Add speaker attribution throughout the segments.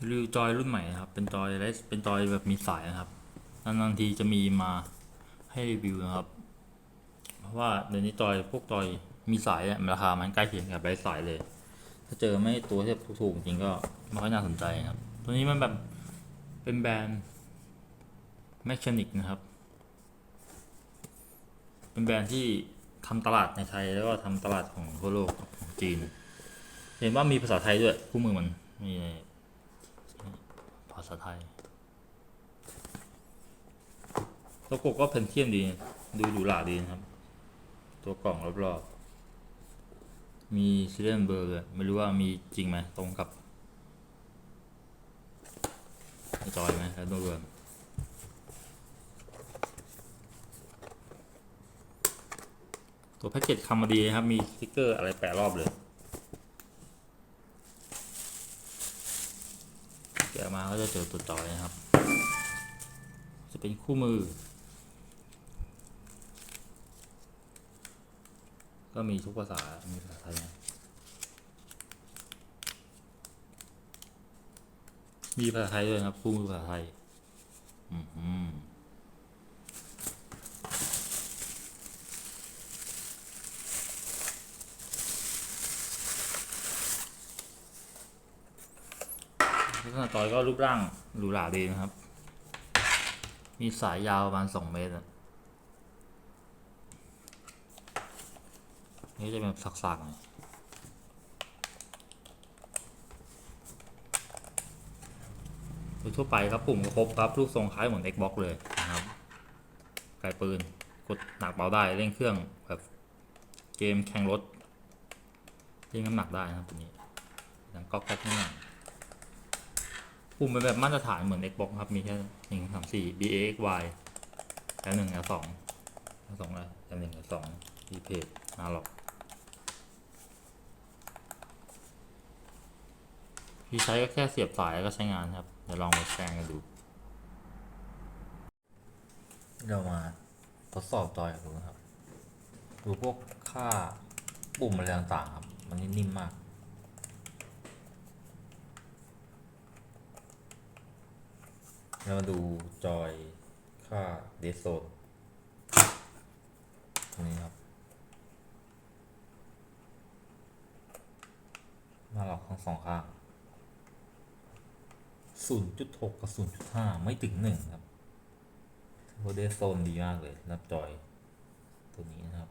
Speaker 1: รีวิวจอยรุ่นใหม่นะครับ เป็นจอยเลสเป็นจอยแบบมีสายนะครับ นานๆทีจะมีมาให้รีวิวนะครับ เพราะว่าเดี๋ยวนี้จอยพวกจอยมีสายเนี่ยราคามันใกล้เคียงกับไร้สายเลย ถ้าเจอไม่ตัวที่ถูกๆจริงก็ไม่ค่อยน่าสนใจครับ ตัวนี้มันแบบเป็นแบรนด์แมชชนิกนะครับ เป็นแบรนด์ที่ทำตลาดในไทยแล้วก็ทำตลาดของทั่วโลกของจีน เห็นว่ามีภาษาไทยด้วยคู่มือมันมี ภาษาไทยโลโก้ก็เพนเทียมดี ดูหรูหราดีนะครับ ตัวกล่องรอบๆ มีซีเรียลเบอร์ไม่รู้ว่ามีจริงไหมตรงกับจอยไหมแล้วดูกันตัวแพ็กเกจคำมาดีนะครับ มีสติ๊กเกอร์อะไรแปะรอบเลย แกะมาก็จะเจอตัวจอยนะครับ จะเป็นคู่มือ ก็มีทุกภาษา มีภาษาไทยนะมีภาษาไทยด้วยครับ คู่มือภาษาไทย อืม ลักษณะจอยก็รูปร่างหรูหราดีนะครับ มีสายยาวประมาณสองเมตรอะนี่จะเป็นแบบสักๆหน่อยโดยทั่วไปครับปุ่มก็ครบครับลูกทรงคล้ายเหมือน Xbox เลยนะครับไกลปืนกดหนักเบาได้เร่งเครื่องแบบเกมแข่งรถเร่งน้ำหนักได้นะครับตัวนี้ยังก๊อกแก๊กนิดหน่อย ปุ่มเป็นแบบมาตรฐานเหมือน Xbox ครับ มีแค่หนึ่งสามสี่ B A X Y L หนึ่ง L สอง L สองอะไร L หนึ่ง L สองดีเพจนาล็อกที่ใช้ก็แค่เสียบสายแล้วก็ใช้งานครับ เดี๋ยวลองมาแชร์กันดู เรามาทดสอบจอยกันดูนะครับ ดูพวกค่าปุ่มอะไรต่างๆครับ มันนิ่มๆมาก เรามาดูจอยค่าเดสโซนตรงนี้ครับ มาหลอกทั้งสองข้าง 0.6 กับ 0.5 ไม่ถึง 1 ครับถือว่าเดสโซนดีมากเลยรับจอยตัวนี้นะครับ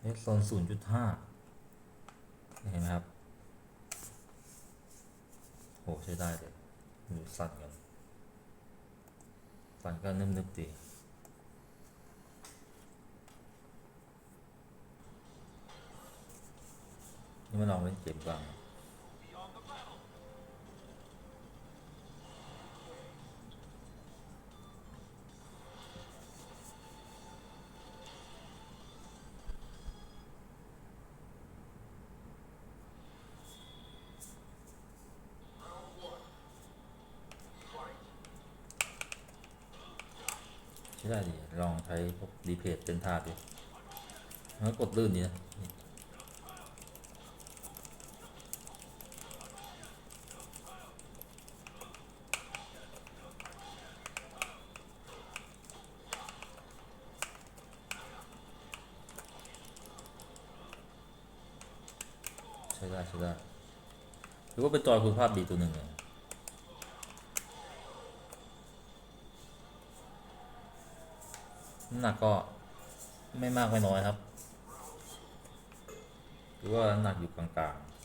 Speaker 1: เดสโซน0.5 เห็นไหมครับ ใช้ได้เลยดูสั่นกันสั่นก็นึบนึบๆดีนี่มาลองเล่นเกมบ้าง ใช้ได้ดีลองใช้พวกดีเพจเป็นทาดิแล้วกดลื่นดีนะใช้ได้ใช้ได้หรือว่าเป็นจอยคุณภาพดีตัวหนึ่งเลย น้ำหนักก็ไม่มากไม่น้อยครับหรือว่าน้ำหนักอยู่กลางๆ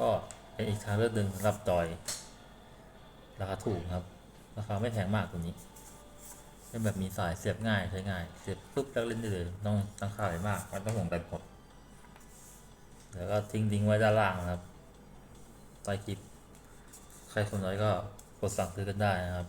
Speaker 1: ก็เป็นอีกทางเลือกหนึ่งสำหรับจอย ราคาถูกครับ ราคาไม่แพงมากตัวนี้เป็นแบบมีสายเสียบง่ายใช้ง่าย เสียบปุ๊บแล้วเล่นได้เลยต้องตั้งค่าไว้มากมันต้องห่วงแบตหมดแล้วก็ทิ้งทิ้งไว้ด้านล่างนะครับใต้คลิป ใครสนใจก็กดสั่งซื้อกันได้นะครับ